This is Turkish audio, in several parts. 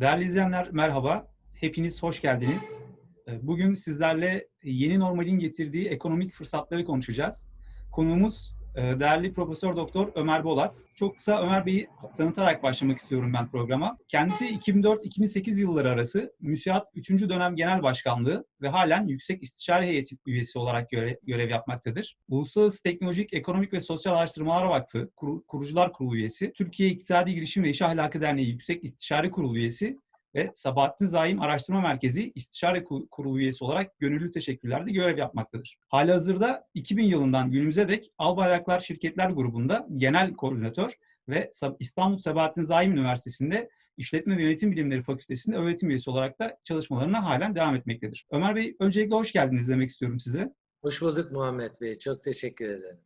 Değerli izleyenler merhaba. Hepiniz hoş geldiniz. Ee, Bugün sizlerle yeni normalin getirdiği ekonomik fırsatları konuşacağız. Konuğumuz değerli Profesör Doktor Ömer Bolat. Çok kısa Ömer Bey'i tanıtarak başlamak istiyorum ben programa. Kendisi 2004-2008 yılları arası MÜSİAD 3. dönem genel başkanlığı ve halen Yüksek İstişare Heyeti üyesi olarak göre- görev yapmaktadır. Uluslararası Teknolojik, Ekonomik ve Sosyal Araştırmalar Vakfı Kuru- Kurucular Kurulu üyesi, Türkiye İktisadi Girişim ve İş Ahlakı Derneği Yüksek İstişare Kurulu üyesi ve Sabahattin Zaim Araştırma Merkezi İstişare Ku- Kurulu üyesi olarak gönüllü teşekkürlerde görev yapmaktadır. Halihazırda 2000 yılından günümüze dek Albayraklar Şirketler Grubu'nda genel koordinatör ve İstanbul Sabahattin Zaim Üniversitesi'nde İşletme ve Yönetim Bilimleri Fakültesi'nde öğretim üyesi olarak da çalışmalarına halen devam etmektedir. Ömer Bey, öncelikle hoş geldiniz demek istiyorum size. Hoş bulduk Muhammed Bey. Çok teşekkür ederim.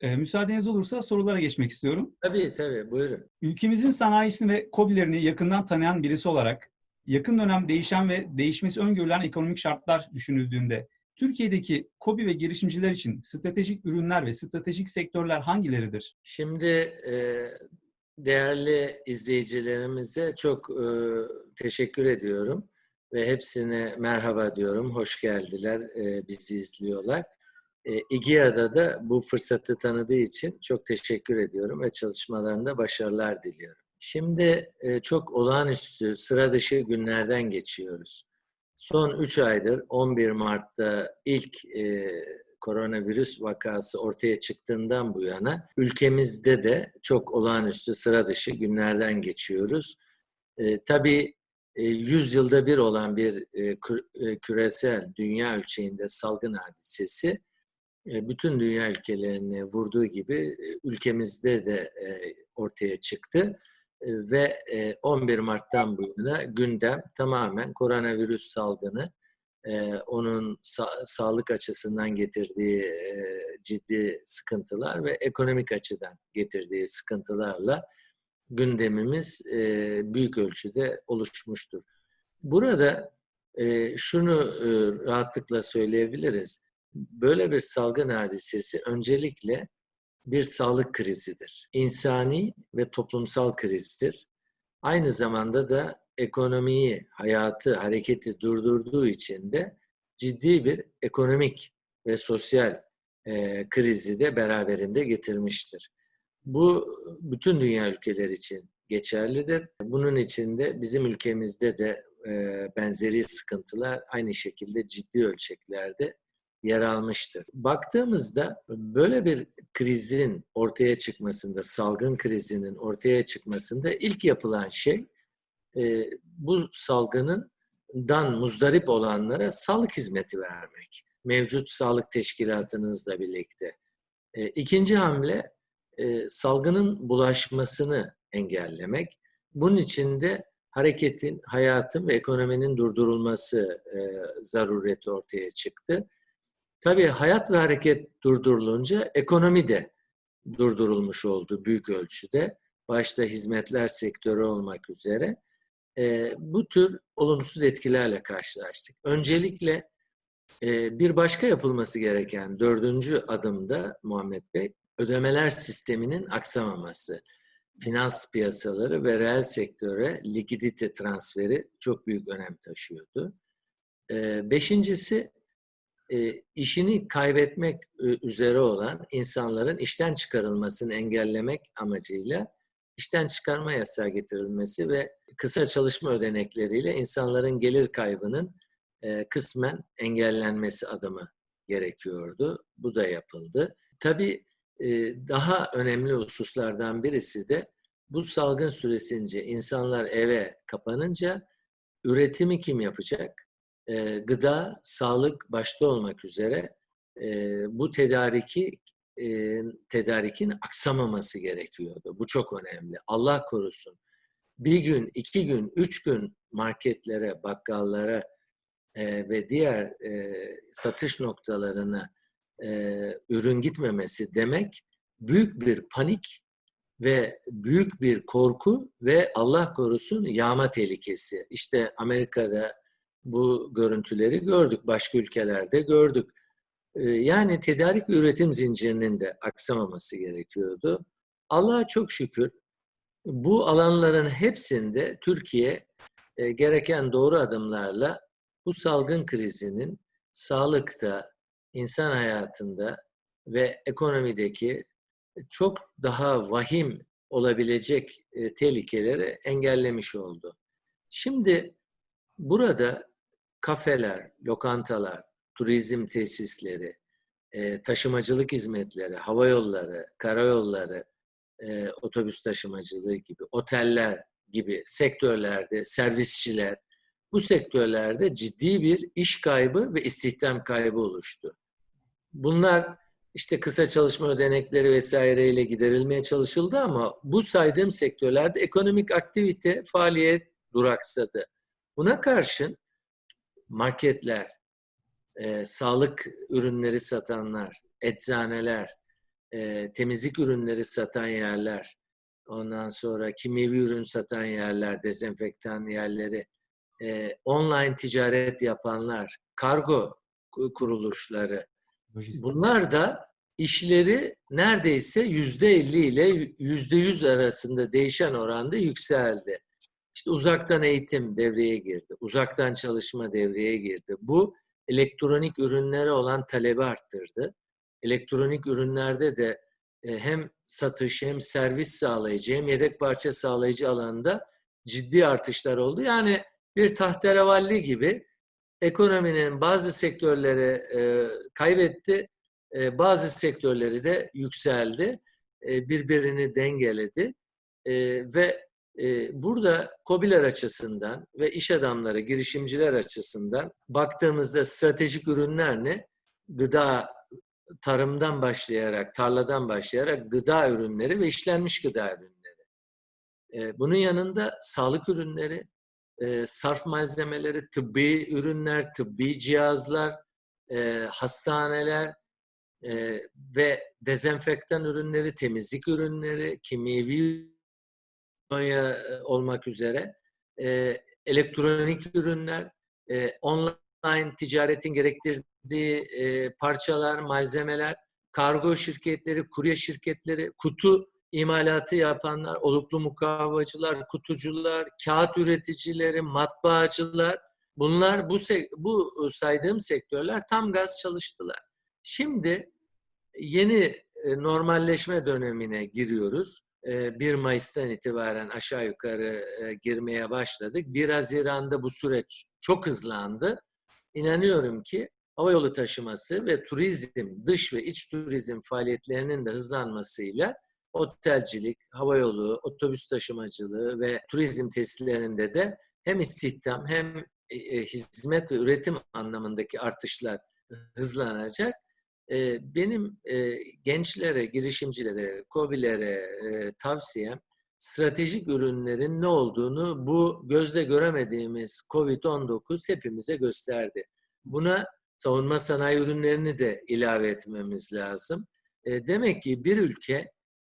Ee, müsaadeniz olursa sorulara geçmek istiyorum. Tabii tabii buyurun. Ülkemizin sanayisini ve KOBİ'lerini yakından tanıyan birisi olarak yakın dönem değişen ve değişmesi öngörülen ekonomik şartlar düşünüldüğünde Türkiye'deki KOBİ ve girişimciler için stratejik ürünler ve stratejik sektörler hangileridir? Şimdi e, değerli izleyicilerimize çok e, teşekkür ediyorum ve hepsine merhaba diyorum. Hoş geldiler, e, bizi izliyorlar. E, İGİA'da da bu fırsatı tanıdığı için çok teşekkür ediyorum ve çalışmalarında başarılar diliyorum. Şimdi e, çok olağanüstü, sıra dışı günlerden geçiyoruz. Son 3 aydır 11 Mart'ta ilk e, koronavirüs vakası ortaya çıktığından bu yana ülkemizde de çok olağanüstü sıra dışı günlerden geçiyoruz. E, tabii e, 100 yılda bir olan bir e, e, küresel dünya ölçeğinde salgın hadisesi bütün dünya ülkelerini vurduğu gibi ülkemizde de ortaya çıktı. Ve e, 11 Mart'tan bu yana gündem tamamen koronavirüs salgını, onun sa- sağlık açısından getirdiği ciddi sıkıntılar ve ekonomik açıdan getirdiği sıkıntılarla gündemimiz büyük ölçüde oluşmuştur. Burada şunu rahatlıkla söyleyebiliriz. Böyle bir salgın hadisesi öncelikle bir sağlık krizidir. İnsani ve toplumsal krizdir. Aynı zamanda da ekonomiyi, hayatı, hareketi durdurduğu için de ciddi bir ekonomik ve sosyal e, krizi de beraberinde getirmiştir. Bu bütün dünya ülkeleri için geçerlidir. Bunun içinde bizim ülkemizde de e, benzeri sıkıntılar aynı şekilde ciddi ölçeklerde yer almıştır. Baktığımızda böyle bir krizin ortaya çıkmasında, salgın krizinin ortaya çıkmasında ilk yapılan şey e, bu salgının dan muzdarip olanlara sağlık hizmeti vermek. Mevcut sağlık teşkilatınızla birlikte. E, ikinci hamle e, salgının bulaşmasını engellemek. Bunun için de hareketin, hayatın ve ekonominin durdurulması e, zarureti ortaya çıktı. Tabii hayat ve hareket durdurulunca ekonomi de durdurulmuş oldu büyük ölçüde. Başta hizmetler sektörü olmak üzere. E, bu tür olumsuz etkilerle karşılaştık. Öncelikle e, bir başka yapılması gereken dördüncü adımda Muhammed Bey, ödemeler sisteminin aksamaması. Finans piyasaları ve reel sektöre likidite transferi çok büyük önem taşıyordu. E, beşincisi, e, işini kaybetmek e, üzere olan insanların işten çıkarılmasını engellemek amacıyla işten çıkarma yasağı getirilmesi ve kısa çalışma ödenekleriyle insanların gelir kaybının e, kısmen engellenmesi adımı gerekiyordu. Bu da yapıldı. Tabii daha önemli hususlardan birisi de bu salgın süresince insanlar eve kapanınca üretimi kim yapacak? E, gıda, sağlık başta olmak üzere e, bu tedariki e, tedarikin aksamaması gerekiyordu. Bu çok önemli. Allah korusun. Bir gün, iki gün, üç gün marketlere, bakkallara e, ve diğer e, satış noktalarına e, ürün gitmemesi demek büyük bir panik ve büyük bir korku ve Allah korusun yağma tehlikesi. İşte Amerika'da bu görüntüleri gördük, başka ülkelerde gördük. E, yani tedarik üretim zincirinin de aksamaması gerekiyordu. Allah'a çok şükür bu alanların hepsinde Türkiye e, gereken doğru adımlarla bu salgın krizinin sağlıkta, insan hayatında ve ekonomideki çok daha vahim olabilecek e, tehlikeleri engellemiş oldu. Şimdi burada kafeler, lokantalar, turizm tesisleri, e, taşımacılık hizmetleri, hava yolları, karayolları, e, otobüs taşımacılığı gibi, oteller gibi sektörlerde, servisçiler, bu sektörlerde ciddi bir iş kaybı ve istihdam kaybı oluştu. Bunlar işte kısa çalışma ödenekleri vesaireyle giderilmeye çalışıldı ama bu saydığım sektörlerde ekonomik aktivite, faaliyet duraksadı. Buna karşın marketler, e, sağlık ürünleri satanlar, eczaneler, e, temizlik ürünleri satan yerler, ondan sonra kimyevi ürün satan yerler, dezenfektan yerleri, e, online ticaret yapanlar, kargo kuruluşları, bunlar da işleri neredeyse yüzde elli ile yüzde yüz arasında değişen oranda yükseldi. İşte uzaktan eğitim devreye girdi, uzaktan çalışma devreye girdi. Bu elektronik ürünlere olan talebi arttırdı. Elektronik ürünlerde de e, hem satış hem servis sağlayıcı hem yedek parça sağlayıcı alanında ciddi artışlar oldu. Yani bir tahterevalli gibi ekonominin bazı sektörleri e, kaybetti, e, bazı sektörleri de yükseldi, birbirini dengeledi ve burada COBİ'ler açısından ve iş adamları, girişimciler açısından baktığımızda stratejik ürünler ne? Gıda, tarımdan başlayarak, tarladan başlayarak gıda ürünleri ve işlenmiş gıda ürünleri. Bunun yanında sağlık ürünleri, sarf malzemeleri, tıbbi ürünler, tıbbi cihazlar, hastaneler ve dezenfektan ürünleri, temizlik ürünleri, kimyevi olmak üzere e, elektronik ürünler, e, online ticaretin gerektirdiği e, parçalar, malzemeler, kargo şirketleri, kurye şirketleri, kutu imalatı yapanlar, oluklu mukavvacılar, kutucular, kağıt üreticileri, matbaacılar bunlar bu bu saydığım sektörler tam gaz çalıştılar. Şimdi yeni normalleşme dönemine giriyoruz. 1 Mayıs'tan itibaren aşağı yukarı girmeye başladık. 1 Haziran'da bu süreç çok hızlandı. İnanıyorum ki havayolu taşıması ve turizm, dış ve iç turizm faaliyetlerinin de hızlanmasıyla otelcilik, havayolu, otobüs taşımacılığı ve turizm tesislerinde de hem istihdam hem hizmet ve üretim anlamındaki artışlar hızlanacak benim gençlere, girişimcilere, COBİ'lere tavsiyem stratejik ürünlerin ne olduğunu bu gözle göremediğimiz COVID-19 hepimize gösterdi. Buna savunma sanayi ürünlerini de ilave etmemiz lazım. Demek ki bir ülke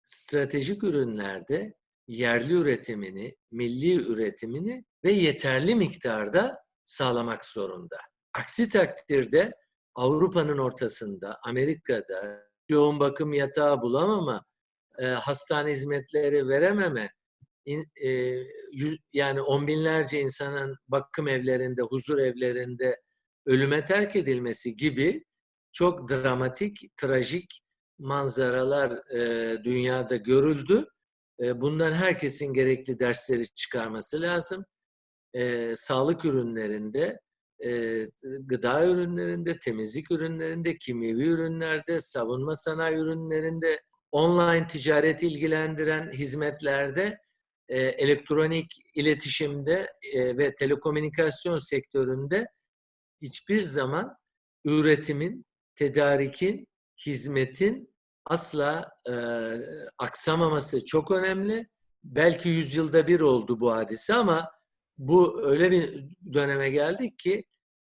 stratejik ürünlerde yerli üretimini, milli üretimini ve yeterli miktarda sağlamak zorunda. Aksi takdirde Avrupa'nın ortasında, Amerika'da yoğun bakım yatağı bulamama, e, hastane hizmetleri verememe, in, e, yüz, yani on binlerce insanın bakım evlerinde, huzur evlerinde ölüme terk edilmesi gibi çok dramatik, trajik manzaralar e, dünyada görüldü. E, bundan herkesin gerekli dersleri çıkarması lazım. E, sağlık ürünlerinde e, gıda ürünlerinde, temizlik ürünlerinde, kimyevi ürünlerde, savunma sanayi ürünlerinde, online ticaret ilgilendiren hizmetlerde, e, elektronik iletişimde e, ve telekomünikasyon sektöründe hiçbir zaman üretimin, tedarikin, hizmetin asla e, aksamaması çok önemli. Belki yüzyılda bir oldu bu hadise ama bu öyle bir döneme geldik ki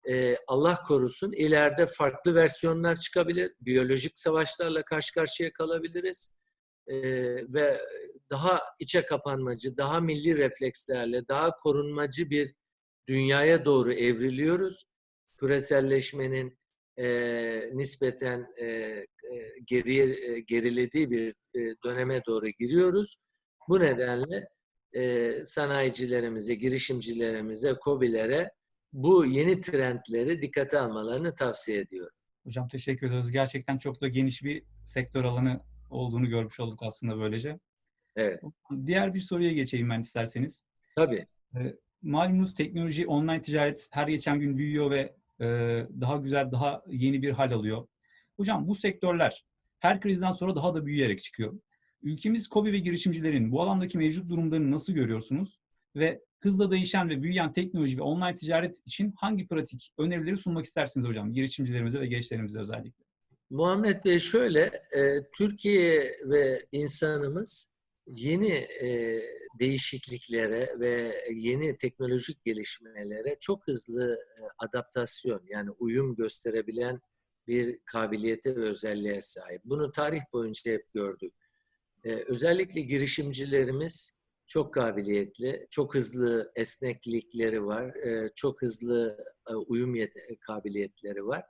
e, Allah korusun ileride farklı versiyonlar çıkabilir. Biyolojik savaşlarla karşı karşıya kalabiliriz. E, ve daha içe kapanmacı, daha milli reflekslerle, daha korunmacı bir dünyaya doğru evriliyoruz. Küreselleşmenin e, nispeten e, e, geriye e, gerilediği bir e, döneme doğru giriyoruz. Bu nedenle e, sanayicilerimize, girişimcilerimize, COBİ'lere bu yeni trendleri dikkate almalarını tavsiye ediyorum. Hocam teşekkür ediyoruz. Gerçekten çok da geniş bir sektör alanı olduğunu görmüş olduk aslında böylece. Evet, Diğer bir soruya geçeyim ben isterseniz. tabii. Malumunuz teknoloji, online ticaret her geçen gün büyüyor ve e, daha güzel, daha yeni bir hal alıyor. Hocam bu sektörler her krizden sonra daha da büyüyerek çıkıyor. Ülkemiz KOBİ ve girişimcilerin bu alandaki mevcut durumlarını nasıl görüyorsunuz? Ve hızla değişen ve büyüyen teknoloji ve online ticaret için hangi pratik önerileri sunmak istersiniz hocam? Girişimcilerimize ve gençlerimize özellikle. Muhammed Bey şöyle, e, Türkiye ve insanımız yeni e, değişikliklere ve yeni teknolojik gelişmelere çok hızlı e, adaptasyon yani uyum gösterebilen bir kabiliyete ve özelliğe sahip. Bunu tarih boyunca hep gördük. E, özellikle girişimcilerimiz çok kabiliyetli, çok hızlı esneklikleri var, e, çok hızlı e, uyum yete- kabiliyetleri var.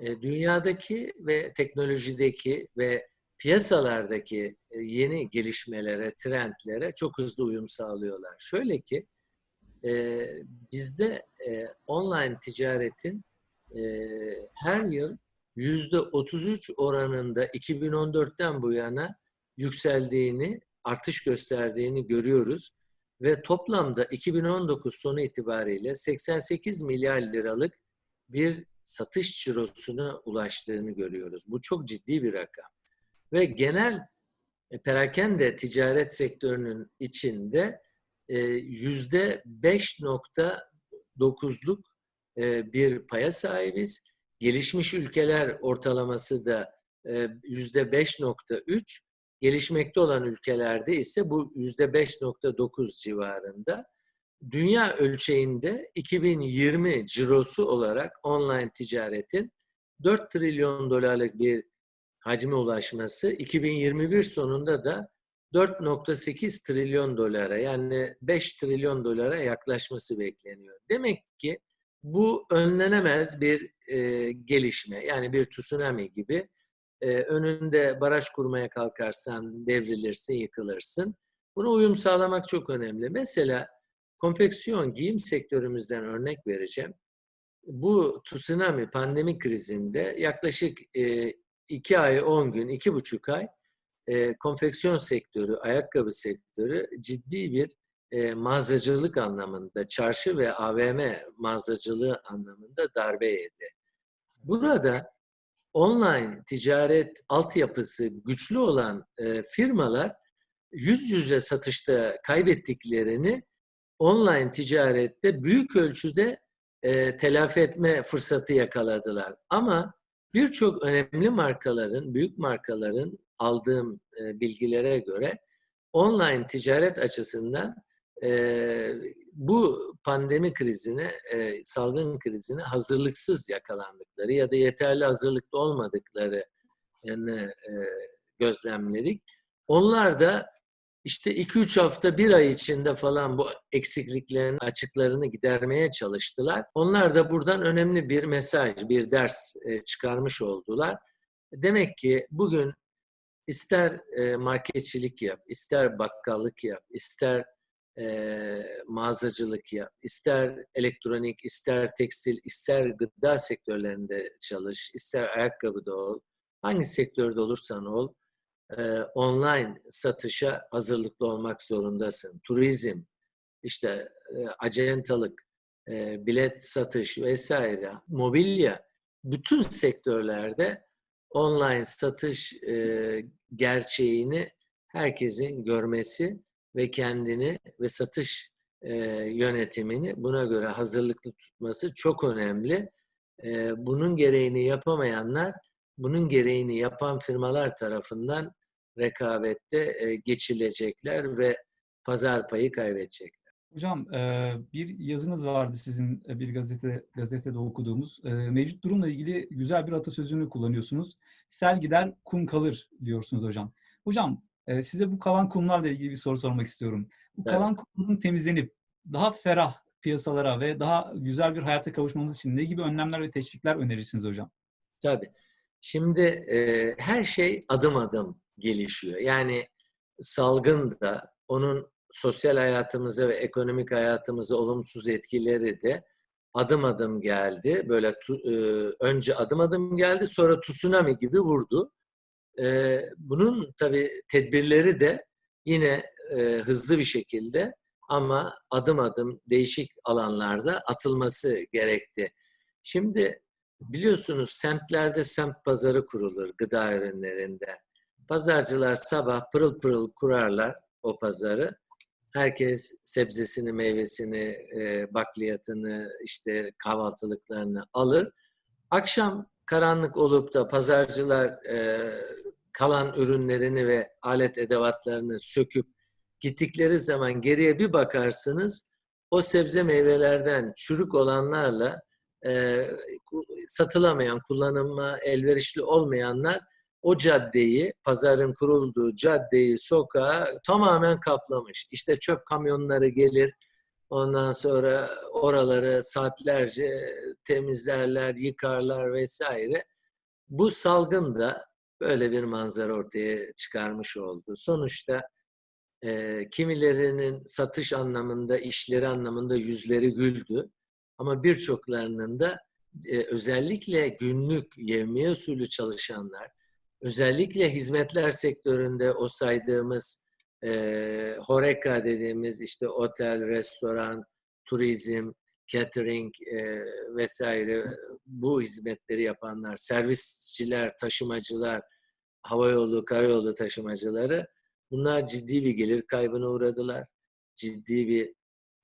E, dünyadaki ve teknolojideki ve piyasalardaki e, yeni gelişmelere, trendlere çok hızlı uyum sağlıyorlar. Şöyle ki e, bizde e, online ticaretin e, her yıl yüzde 33 oranında 2014'ten bu yana yükseldiğini, artış gösterdiğini görüyoruz. Ve toplamda 2019 sonu itibariyle 88 milyar liralık bir satış cirosuna ulaştığını görüyoruz. Bu çok ciddi bir rakam. Ve genel e, perakende ticaret sektörünün içinde e, yüzde 5.9'luk e, bir paya sahibiz. Gelişmiş ülkeler ortalaması da yüzde 5.3. Gelişmekte olan ülkelerde ise bu yüzde 5.9 civarında. Dünya ölçeğinde 2020 cirosu olarak online ticaretin 4 trilyon dolarlık bir hacme ulaşması 2021 sonunda da 4.8 trilyon dolara yani 5 trilyon dolara yaklaşması bekleniyor. Demek ki bu önlenemez bir e, gelişme yani bir tsunami gibi e, önünde baraj kurmaya kalkarsan devrilirsin, yıkılırsın. Buna uyum sağlamak çok önemli. Mesela konfeksiyon, giyim sektörümüzden örnek vereceğim. Bu tsunami pandemi krizinde yaklaşık e, iki ay, on gün, iki buçuk ay e, konfeksiyon sektörü, ayakkabı sektörü ciddi bir e, mağazacılık anlamında, çarşı ve AVM mağazacılığı anlamında darbe yedi. Burada online ticaret altyapısı güçlü olan e, firmalar yüz yüze satışta kaybettiklerini online ticarette büyük ölçüde e, telafi etme fırsatı yakaladılar. Ama birçok önemli markaların, büyük markaların aldığım e, bilgilere göre online ticaret açısından e, bu pandemi krizine, e, salgın krizine hazırlıksız yakalandıkları ya da yeterli hazırlıklı olmadıkları yani, e, gözlemledik. Onlar da işte 2-3 hafta, bir ay içinde falan bu eksikliklerin açıklarını gidermeye çalıştılar. Onlar da buradan önemli bir mesaj, bir ders çıkarmış oldular. Demek ki bugün ister marketçilik yap, ister bakkallık yap, ister e, mağazacılık yap, ister elektronik, ister tekstil, ister gıda sektörlerinde çalış, ister ayakkabıda ol, hangi sektörde olursan ol, e, online satışa hazırlıklı olmak zorundasın. Turizm, işte e, acentalık, e, bilet satış vesaire, mobilya, bütün sektörlerde online satış e, gerçeğini herkesin görmesi ve kendini ve satış e, yönetimini buna göre hazırlıklı tutması çok önemli. E, bunun gereğini yapamayanlar, bunun gereğini yapan firmalar tarafından rekabette e, geçilecekler ve pazar payı kaybedecekler. Hocam bir yazınız vardı sizin bir gazete gazetede okuduğumuz. Mevcut durumla ilgili güzel bir atasözünü kullanıyorsunuz. Sel gider, kum kalır diyorsunuz hocam. Hocam e, size bu kalan kumlarla ilgili bir soru sormak istiyorum. Bu Evet. kalan kumların temizlenip daha ferah piyasalara ve daha güzel bir hayata kavuşmamız için ne gibi önlemler ve teşvikler önerirsiniz hocam? Tabii. Şimdi e, her şey adım adım gelişiyor. Yani salgın da, onun sosyal hayatımıza ve ekonomik hayatımıza olumsuz etkileri de adım adım geldi. Böyle tu- e, önce adım adım geldi, sonra tsunami gibi vurdu. E, bunun tabii tedbirleri de yine e, hızlı bir şekilde ama adım adım değişik alanlarda atılması gerekti. Şimdi biliyorsunuz semtlerde semt pazarı kurulur gıda ürünlerinde. Pazarcılar sabah pırıl pırıl kurarlar o pazarı. Herkes sebzesini, meyvesini, bakliyatını, işte kahvaltılıklarını alır. Akşam karanlık olup da pazarcılar kalan ürünlerini ve alet edevatlarını söküp gittikleri zaman geriye bir bakarsınız o sebze meyvelerden çürük olanlarla e, satılamayan, kullanıma elverişli olmayanlar o caddeyi, pazarın kurulduğu caddeyi, sokağı tamamen kaplamış. İşte çöp kamyonları gelir, ondan sonra oraları saatlerce temizlerler, yıkarlar vesaire. Bu salgın da böyle bir manzara ortaya çıkarmış oldu. Sonuçta e, kimilerinin satış anlamında, işleri anlamında yüzleri güldü. Ama birçoklarının da e, özellikle günlük yevmiye usulü çalışanlar, özellikle hizmetler sektöründe o saydığımız e, Horeca dediğimiz işte otel, restoran, turizm, catering e, vesaire bu hizmetleri yapanlar, servisçiler, taşımacılar, havayolu, karayolu taşımacıları bunlar ciddi bir gelir kaybına uğradılar. Ciddi bir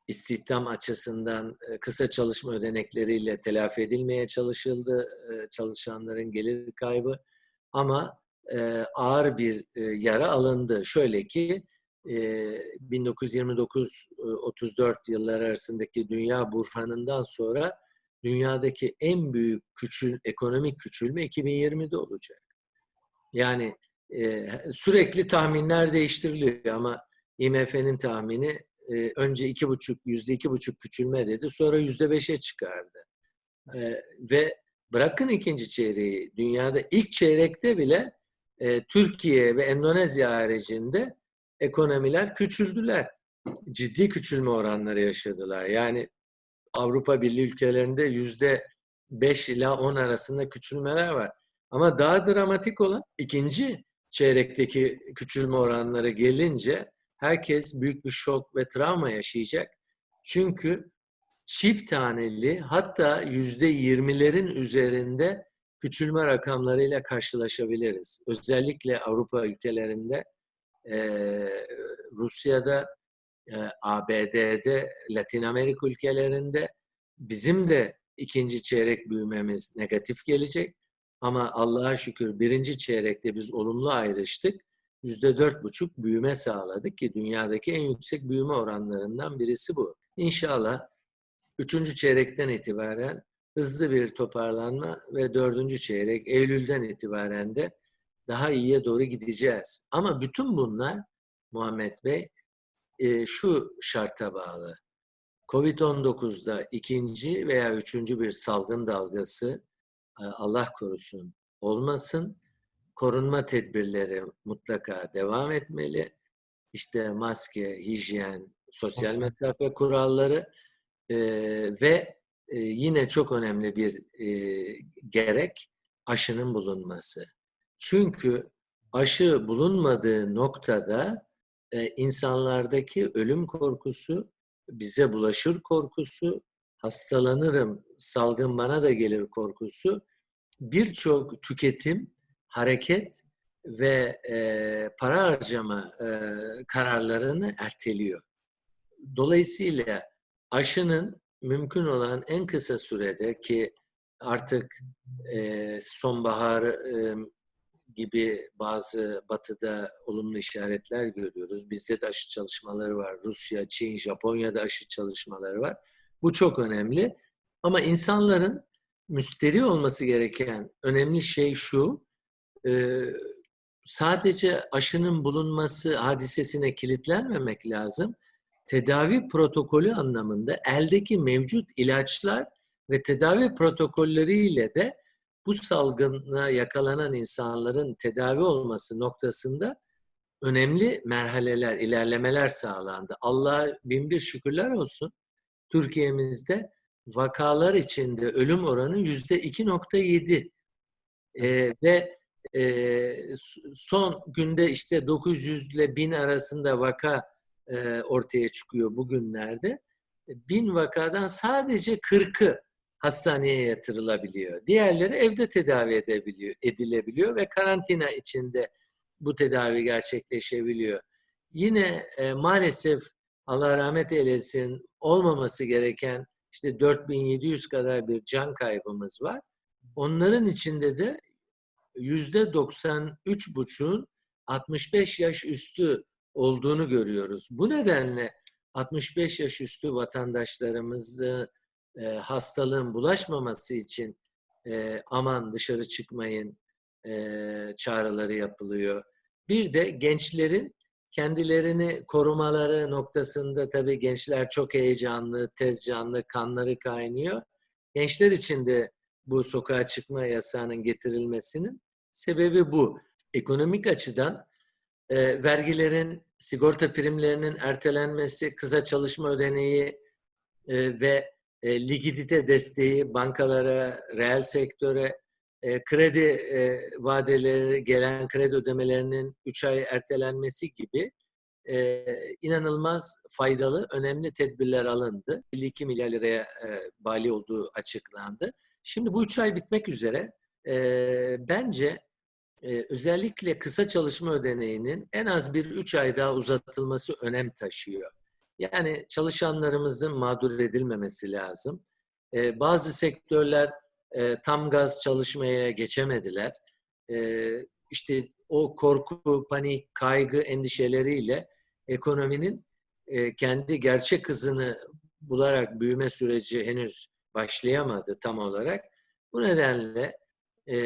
istihdam açısından kısa çalışma ödenekleriyle telafi edilmeye çalışıldı çalışanların gelir kaybı ama ağır bir yara alındı. Şöyle ki 1929-34 yılları arasındaki dünya burhanından sonra dünyadaki en büyük küçül, ekonomik küçülme 2020'de olacak. Yani sürekli tahminler değiştiriliyor ama IMF'nin tahmini e, önce iki buçuk, yüzde iki buçuk küçülme dedi. Sonra yüzde beşe çıkardı. E, ve bırakın ikinci çeyreği, dünyada ilk çeyrekte bile e, Türkiye ve Endonezya haricinde ekonomiler küçüldüler. Ciddi küçülme oranları yaşadılar. Yani Avrupa Birliği ülkelerinde yüzde 5 ila 10 arasında küçülmeler var. Ama daha dramatik olan ikinci çeyrekteki küçülme oranları gelince herkes büyük bir şok ve travma yaşayacak. Çünkü çift taneli hatta yüzde yirmilerin üzerinde küçülme rakamlarıyla karşılaşabiliriz. Özellikle Avrupa ülkelerinde, e, Rusya'da, e, ABD'de, Latin Amerika ülkelerinde bizim de ikinci çeyrek büyümemiz negatif gelecek. Ama Allah'a şükür birinci çeyrekte biz olumlu ayrıştık yüzde dört buçuk büyüme sağladık ki dünyadaki en yüksek büyüme oranlarından birisi bu. İnşallah üçüncü çeyrekten itibaren hızlı bir toparlanma ve dördüncü çeyrek Eylül'den itibaren de daha iyiye doğru gideceğiz. Ama bütün bunlar Muhammed Bey e, şu şarta bağlı. Covid-19'da ikinci veya üçüncü bir salgın dalgası e, Allah korusun olmasın korunma tedbirleri mutlaka devam etmeli. İşte maske, hijyen, sosyal mesafe kuralları e, ve e, yine çok önemli bir e, gerek aşının bulunması. Çünkü aşı bulunmadığı noktada e, insanlardaki ölüm korkusu, bize bulaşır korkusu, hastalanırım, salgın bana da gelir korkusu birçok tüketim hareket ve e, para harcama e, kararlarını erteliyor. Dolayısıyla aşının mümkün olan en kısa sürede ki artık e, sonbahar e, gibi bazı batıda olumlu işaretler görüyoruz. Bizde de aşı çalışmaları var. Rusya, Çin, Japonya'da aşı çalışmaları var. Bu çok önemli. Ama insanların müsteri olması gereken önemli şey şu, e, sadece aşının bulunması hadisesine kilitlenmemek lazım. Tedavi protokolü anlamında eldeki mevcut ilaçlar ve tedavi protokolleriyle de bu salgına yakalanan insanların tedavi olması noktasında önemli merhaleler, ilerlemeler sağlandı. Allah'a bin bir şükürler olsun. Türkiye'mizde vakalar içinde ölüm oranı yüzde 2.7 Ee, ve e, son günde işte 900 ile 1000 arasında vaka e, ortaya çıkıyor bugünlerde. Bin vakadan sadece 40'ı hastaneye yatırılabiliyor. Diğerleri evde tedavi edebiliyor, edilebiliyor ve karantina içinde bu tedavi gerçekleşebiliyor. Yine e, maalesef Allah rahmet eylesin olmaması gereken işte 4700 kadar bir can kaybımız var. Onların içinde de yüzde 93,5'un 65 yaş üstü olduğunu görüyoruz. Bu nedenle 65 yaş üstü vatandaşlarımızı e, hastalığın bulaşmaması için e, aman dışarı çıkmayın e, çağrıları yapılıyor. Bir de gençlerin kendilerini korumaları noktasında tabii gençler çok heyecanlı, tez canlı, kanları kaynıyor. Gençler için de bu sokağa çıkma yasağının getirilmesinin sebebi bu. Ekonomik açıdan e, vergilerin, sigorta primlerinin ertelenmesi, kısa çalışma ödeneği e, ve e, likidite desteği bankalara, reel sektöre, e, kredi e, vadeleri, gelen kredi ödemelerinin 3 ay ertelenmesi gibi e, inanılmaz faydalı, önemli tedbirler alındı. 52 milyar liraya e, bali olduğu açıklandı. Şimdi bu 3 ay bitmek üzere. E, bence e, özellikle kısa çalışma ödeneğinin en az bir 3 ay daha uzatılması önem taşıyor. Yani çalışanlarımızın mağdur edilmemesi lazım. E, bazı sektörler e, tam gaz çalışmaya geçemediler. E, işte o korku, panik, kaygı endişeleriyle ekonominin e, kendi gerçek hızını bularak büyüme süreci henüz başlayamadı tam olarak. Bu nedenle e,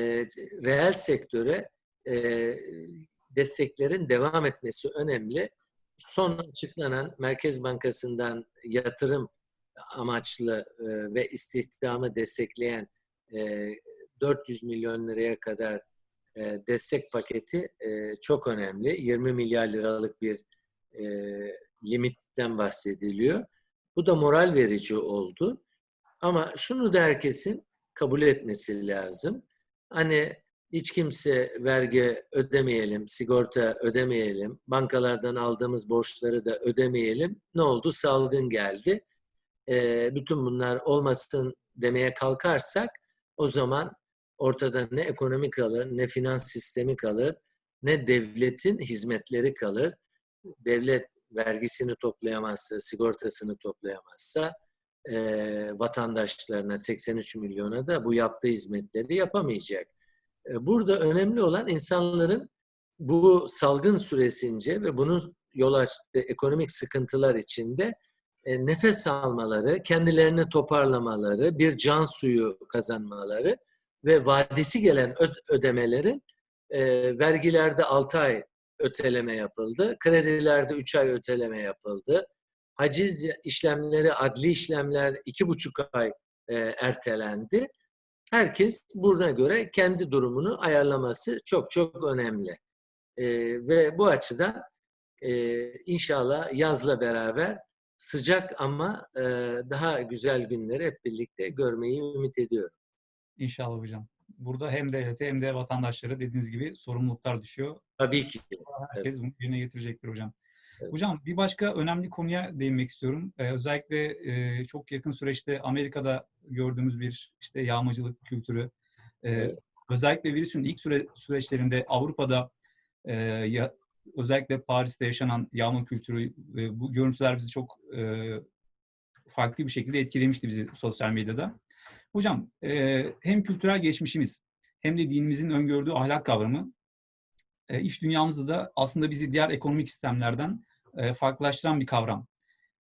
reel sektöre e, desteklerin devam etmesi önemli. Son açıklanan Merkez Bankası'ndan yatırım amaçlı e, ve istihdamı destekleyen e, 400 milyon liraya kadar e, destek paketi e, çok önemli. 20 milyar liralık bir e, limitten bahsediliyor. Bu da moral verici oldu. Ama şunu da herkesin kabul etmesi lazım. Hani hiç kimse vergi ödemeyelim, sigorta ödemeyelim, bankalardan aldığımız borçları da ödemeyelim. Ne oldu? Salgın geldi. E, bütün bunlar olmasın demeye kalkarsak o zaman ortada ne ekonomi kalır, ne finans sistemi kalır, ne devletin hizmetleri kalır. Devlet vergisini toplayamazsa, sigortasını toplayamazsa e, vatandaşlarına 83 milyona da bu yaptığı hizmetleri yapamayacak. E, burada önemli olan insanların bu salgın süresince ve bunun yol açtığı ekonomik sıkıntılar içinde e, nefes almaları, kendilerini toparlamaları, bir can suyu kazanmaları ve vadesi gelen ödemelerin e, vergilerde 6 ay öteleme yapıldı, kredilerde 3 ay öteleme yapıldı, haciz işlemleri, adli işlemler 2,5 ay e, ertelendi. Herkes buna göre kendi durumunu ayarlaması çok çok önemli. E, ve bu açıdan e, inşallah yazla beraber sıcak ama e, daha güzel günleri hep birlikte görmeyi ümit ediyorum. İnşallah hocam. Burada hem devlete hem de vatandaşlara dediğiniz gibi sorumluluklar düşüyor. Tabii ki. Herkes bunu yerine getirecektir hocam. Hocam bir başka önemli konuya değinmek istiyorum. Ee, özellikle e, çok yakın süreçte Amerika'da gördüğümüz bir işte yağmacılık kültürü. Ee. Özellikle virüsün ilk süre, süreçlerinde Avrupa'da e, ya, özellikle Paris'te yaşanan yağma kültürü e, bu görüntüler bizi çok e, farklı bir şekilde etkilemişti bizi sosyal medyada. Hocam e, hem kültürel geçmişimiz hem de dinimizin öngördüğü ahlak kavramı e, iş dünyamızda da aslında bizi diğer ekonomik sistemlerden e, farklılaştıran bir kavram.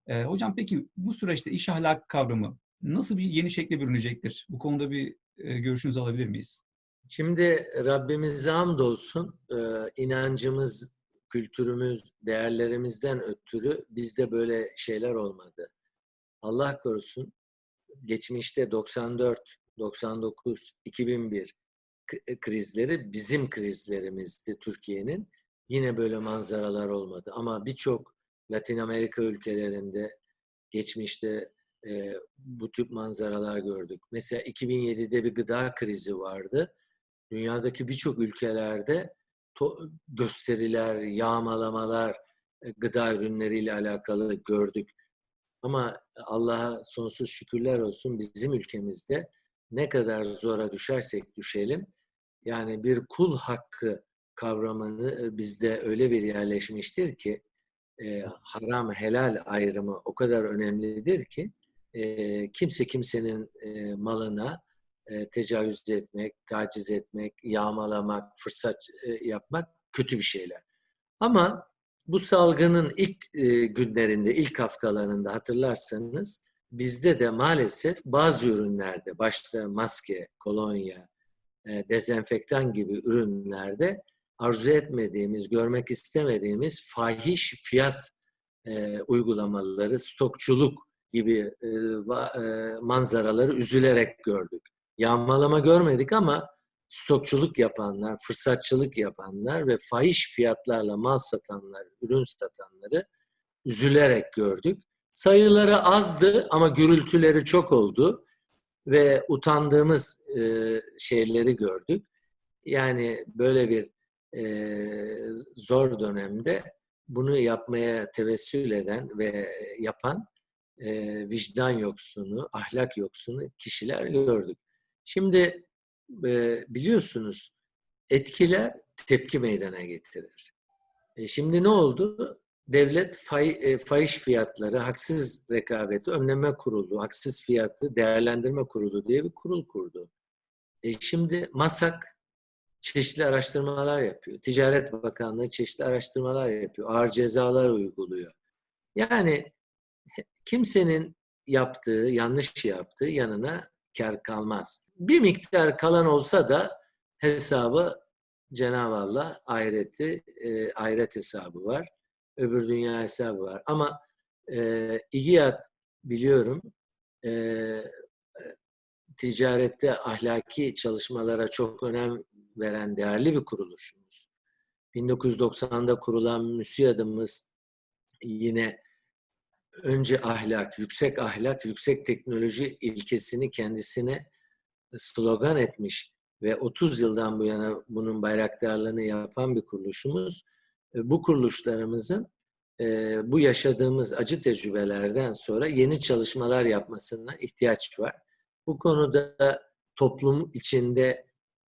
E, hocam peki bu süreçte iş ahlak kavramı nasıl bir yeni şekle bürünecektir? Bu konuda bir e, görüşünüzü alabilir miyiz? Şimdi Rabbimize hamdolsun e, inancımız, kültürümüz, değerlerimizden ötürü bizde böyle şeyler olmadı. Allah korusun geçmişte 94, 99, 2001 k- krizleri bizim krizlerimizdi Türkiye'nin. Yine böyle manzaralar olmadı. Ama birçok Latin Amerika ülkelerinde geçmişte e, bu tip manzaralar gördük. Mesela 2007'de bir gıda krizi vardı. Dünyadaki birçok ülkelerde gösteriler, yağmalamalar, e, gıda ürünleriyle alakalı gördük. Ama Allah'a sonsuz şükürler olsun bizim ülkemizde ne kadar zora düşersek düşelim yani bir kul hakkı kavramını e, bizde öyle bir yerleşmiştir ki e, haram helal ayrımı o kadar önemlidir ki e, kimse kimsenin e, malına e, tecavüz etmek, taciz etmek, yağmalamak, fırsat e, yapmak kötü bir şeyler. Ama bu salgının ilk e, günlerinde, ilk haftalarında hatırlarsanız bizde de maalesef bazı ürünlerde, başta maske, kolonya, e, dezenfektan gibi ürünlerde arzu etmediğimiz, görmek istemediğimiz fahiş fiyat e, uygulamaları, stokçuluk gibi e, e, manzaraları üzülerek gördük. Yağmalama görmedik ama stokçuluk yapanlar, fırsatçılık yapanlar ve fahiş fiyatlarla mal satanlar, ürün satanları üzülerek gördük. Sayıları azdı ama gürültüleri çok oldu ve utandığımız e, şeyleri gördük. Yani böyle bir zor dönemde bunu yapmaya tevessül eden ve yapan vicdan yoksunu, ahlak yoksunu kişiler gördük. Şimdi biliyorsunuz etkiler tepki meydana getirir. E, şimdi ne oldu? Devlet fay, e, fahiş fiyatları, haksız rekabeti önleme kurulu, haksız fiyatı değerlendirme kurulu diye bir kurul kurdu. E, şimdi MASAK çeşitli araştırmalar yapıyor. Ticaret Bakanlığı çeşitli araştırmalar yapıyor. Ağır cezalar uyguluyor. Yani kimsenin yaptığı, yanlış yaptığı yanına kar kalmaz. Bir miktar kalan olsa da hesabı Cenab-ı Allah ahireti, e, ahiret hesabı var. Öbür dünya hesabı var. Ama e, İGİAD biliyorum e, ticarette ahlaki çalışmalara çok önem veren değerli bir kuruluşumuz. 1990'da kurulan MÜSİAD'ımız yine önce ahlak, yüksek ahlak, yüksek teknoloji ilkesini kendisine slogan etmiş ve 30 yıldan bu yana bunun bayraktarlığını yapan bir kuruluşumuz. E, Bu kuruluşlarımızın e, bu yaşadığımız acı tecrübelerden sonra yeni çalışmalar yapmasına ihtiyaç var. Bu konuda toplum içinde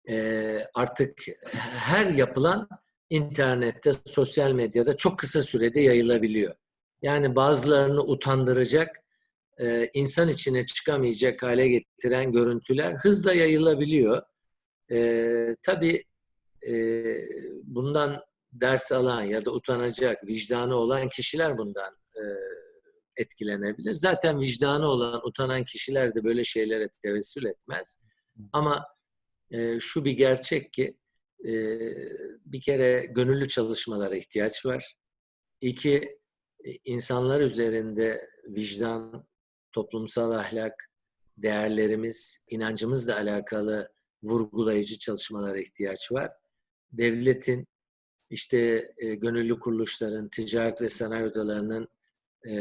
e, artık her yapılan internette, sosyal medyada çok kısa sürede yayılabiliyor. Yani bazılarını utandıracak, e, insan içine çıkamayacak hale getiren görüntüler hızla yayılabiliyor. E, tabii e, bundan ders alan ya da utanacak, vicdanı olan kişiler bundan e, etkilenebilir. Zaten vicdanı olan, utanan kişiler de böyle şeylere tevessül etmez. Ama e, şu bir gerçek ki e, bir kere gönüllü çalışmalara ihtiyaç var. İki, e, insanlar üzerinde vicdan, toplumsal ahlak, değerlerimiz, inancımızla alakalı vurgulayıcı çalışmalara ihtiyaç var. Devletin, işte e, gönüllü kuruluşların, ticaret ve sanayi odalarının e,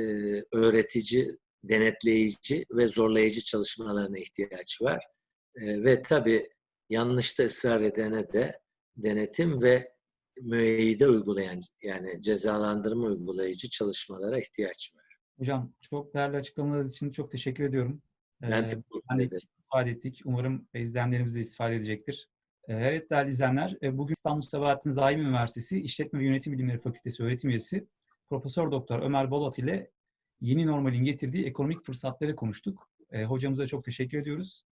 e, öğretici, denetleyici ve zorlayıcı çalışmalarına ihtiyaç var. E, ve tabii yanlışta ısrar edene de denetim ve müeyyide uygulayan yani cezalandırma uygulayıcı çalışmalara ihtiyaç var. Hocam çok değerli açıklamalarınız için çok teşekkür ediyorum. Ben Ee, hani istifade ettik. Umarım izleyenlerimiz de istifade edecektir. Evet değerli izleyenler, bugün İstanbul Sabahattin Zaim Üniversitesi İşletme ve Yönetim Bilimleri Fakültesi öğretim üyesi Profesör Doktor Ömer Bolat ile yeni normalin getirdiği ekonomik fırsatları konuştuk. Hocamıza çok teşekkür ediyoruz.